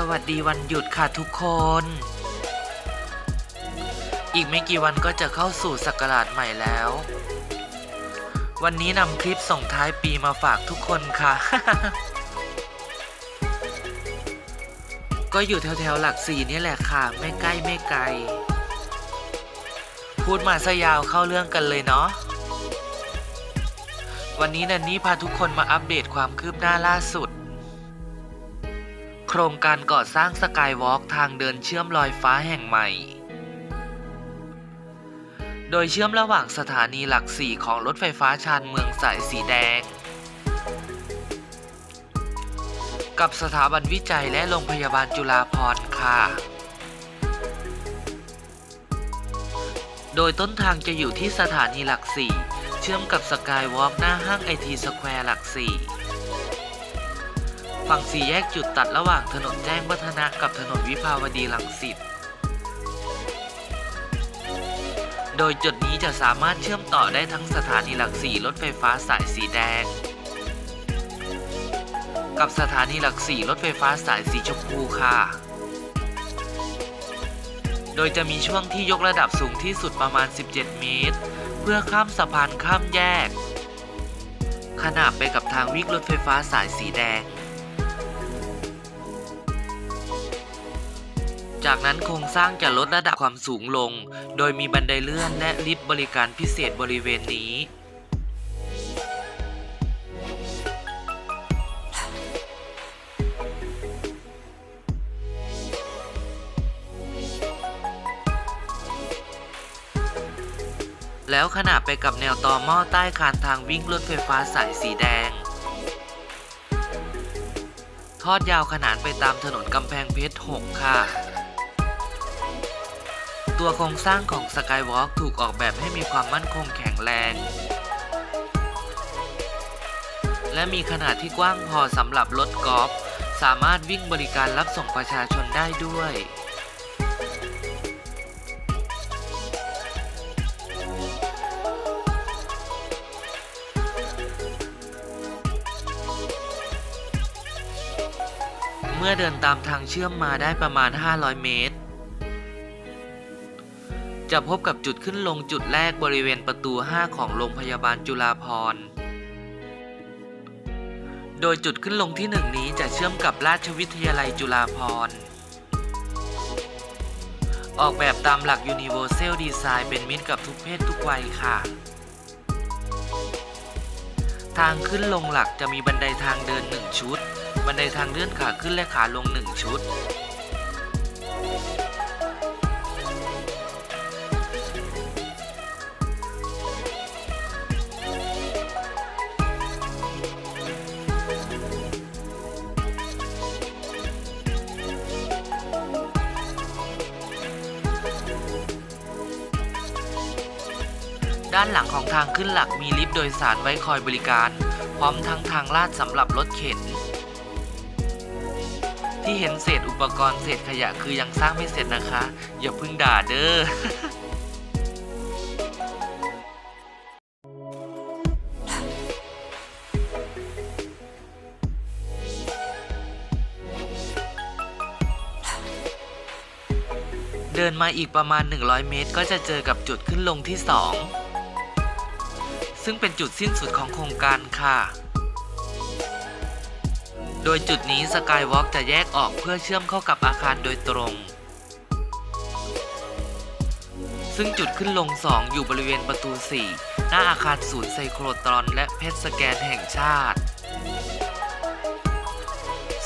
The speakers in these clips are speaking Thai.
สวัสดีวันหยุดค่ะทุกคน อีกไม่กี่วันก็จะเข้าสู่ศักราชใหม่แล้ว วันนี้นำคลิปส่งท้ายปีมาฝากทุกคนค่ะ ก็อยู่แถวๆหลักสี่นี่แหละค่ะ ไม่ใกล้ไม่ไกล พูดมาซะยาวเข้าเรื่องกันเลยเนาะ วันนี้นันนี่พาทุกคนมาอัปเดตความคืบหน้าล่าสุด ครงการก่อสร้างสกายวอล์กทางเดินเชื่อมลอยฟ้าแห่งใหม่ โดยเชื่อมระหว่างสถานีหลักสี่ของรถไฟฟ้าชานเมืองสายสีแดง กับสถาบันวิจัยและโรงพยาบาลจุฬาภรณ์ค่ะ โดยต้นทางจะอยู่ที่สถานีหลักสี่เชื่อมกับสกายวอล์กหน้าห้างไอทีสแควร์หลักสี่ ฝั่งสี่แยกจุดตัดระหว่างถนนแจ้งวัฒนะกับถนนวิภาวดีรังสิต โดยจุดนี้จะสามารถเชื่อมต่อได้ทั้งสถานีหลักสี่รถไฟฟ้าสายสีแดง กับสถานีหลักสี่รถไฟฟ้าสายสีชมพูค่ะ โดยจะมีช่วงที่ยกระดับสูงที่สุดประมาณ 17 เมตร เพื่อข้ามสะพานข้ามแยกขนาบไปกับทางวิ่งรถไฟฟ้าสายสีแดง จากนั้นโครงสร้างจะลดระดับความสูงลง โดยมีบันไดเลื่อนและลิฟต์บริการพิเศษบริเวณนี้แล้วขนาบไปกับแนวต่อหม้อใต้คานทางวิ่งรถไฟฟ้าสายสีแดง ทอดยาวขนานไปตามถนนกำแพงเพชร 6 ค่ะ ตัวโครงสร้างของสกายวอล์กถูกออกแบบให้มีความมั่นคงแข็งแรง และมีขนาดที่กว้างพอสำหรับรถกอล์ฟสามารถวิ่งบริการรับส่งประชาชนได้ด้วยเมื่อเดินตามทางเชื่อมมาได้ประมาณ 500 เมตร จะพบกับจุดขึ้นลงจุดแรกบริเวณประตู 5 ของโรงพยาบาลจุฬาภรณ์ โดยจุดขึ้นลงที่ 1 นี้จะเชื่อมกับราชวิทยาลัยจุฬาภรณ์ ออกแบบตามหลัก Universal Design เป็นมิตรกับทุกเพศทุกวัยค่ะ ทางขึ้นลงหลักจะมีบันไดทางเดิน 1 ชุด บันไดทางเลื่อนขาขึ้นและขาลง 1 ชุด ด้านหลังของทางขึ้นหลักมีลิฟต์โดยสารไว้คอยบริการ พร้อมทั้งทางลาดสำหรับรถเข็น ที่เห็นเศษอุปกรณ์เศษขยะคือยังสร้างไม่เสร็จนะคะ อย่าพึ่งด่าเด้อเดินมาอีกประมาณ 100 เมตร ก็จะเจอกับจุดขึ้นลงที่ 2 ซึ่งเป็นจุดสิ้นสุดของโครงการค่ะ โดยจุดนี้สกายวอล์กจะแยกออกเพื่อเชื่อมเข้ากับอาคารโดยตรง ซึ่งจุดขึ้นลง 2 อยู่บริเวณประตู 4 หน้าอาคารศูนย์ไซโครตรอน และเพชรสแกนแห่งชาติ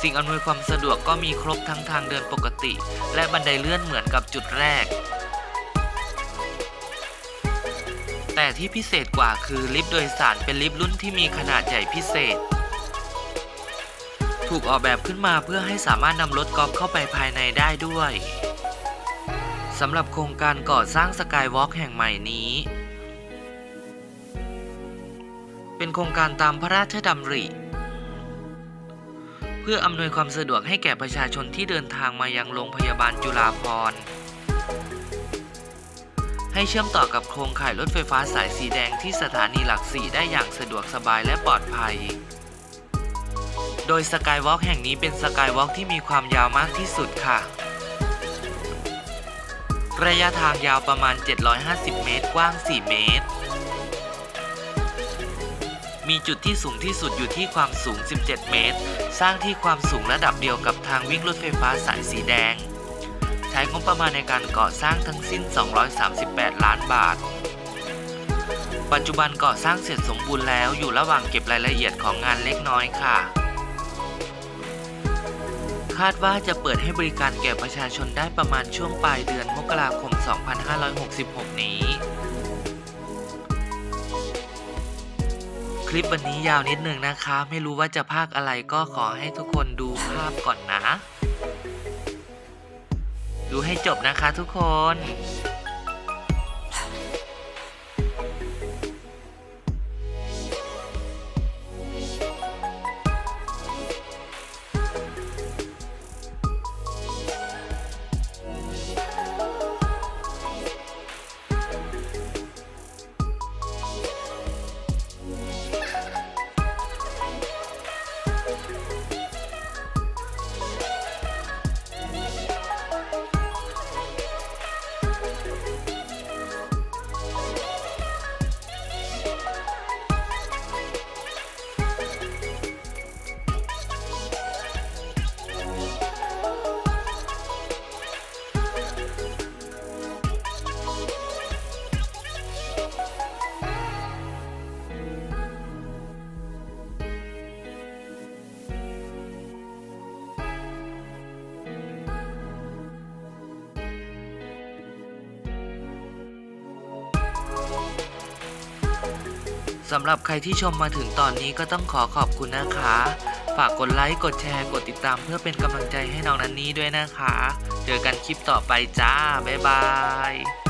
สิ่งอำนวยความสะดวกก็มีครบทั้งทางเดินปกติ และบันไดเลื่อนเหมือนกับจุดแรก แต่ที่พิเศษกว่าคือลิฟต์โดยสารเป็นลิฟต์รุ่นที่มีขนาดใหญ่พิเศษ ถูกออกแบบขึ้นมาเพื่อให้สามารถนำรถกอล์ฟเข้าไปภายในได้ด้วยสำหรับโครงการก่อสร้างสกายวอล์กแห่งใหม่นี้ เป็นโครงการตามพระราชดำริ เพื่ออำนวยความสะดวกให้แก่ประชาชนที่เดินทางมายังโรงพยาบาลจุฬาภรณ์ ให้เชื่อมต่อกับโครงข่ายรถไฟฟ้าสายสีแดงที่สถานีหลักสี่ได้อย่างสะดวกสบายและปลอดภัย โดยสกายวอล์กแห่งนี้เป็นสกายวอล์กที่มีความยาวมากที่สุดค่ะ ระยะทางยาวประมาณ 750 เมตร กว้าง 4 เมตร มีจุดที่สูงที่สุดอยู่ที่ความสูง 17 เมตร สร้างที่ความสูงระดับเดียวกับทางวิ่งรถไฟฟ้าสายสีแดง ใช้งบประมาณในการก่อสร้างทั้งสิ้น 238 ล้านบาท ปัจจุบันก่อสร้างเสร็จสมบูรณ์แล้วอยู่ระหว่างเก็บรายละเอียดของงานเล็กน้อยค่ะ คาดว่าจะเปิดให้บริการแก่ประชาชนได้ประมาณช่วงปลายเดือนมกราคม 2566 นี้ คลิปวันนี้ยาวนิดหนึ่งนะคะ ไม่รู้ว่าจะภาคอะไรก็ขอให้ทุกคนดูภาพก่อนนะ ดูให้จบนะคะทุกคน สำหรับใครที่ชมมาถึงตอนนี้ก็ต้องขอขอบคุณนะคะ ฝากกดไลค์ กดแชร์ กดติดตามเพื่อเป็นกำลังใจให้น้องนันนี่ด้วยนะคะ เจอกันคลิปต่อไปจ้า บ๊ายบาย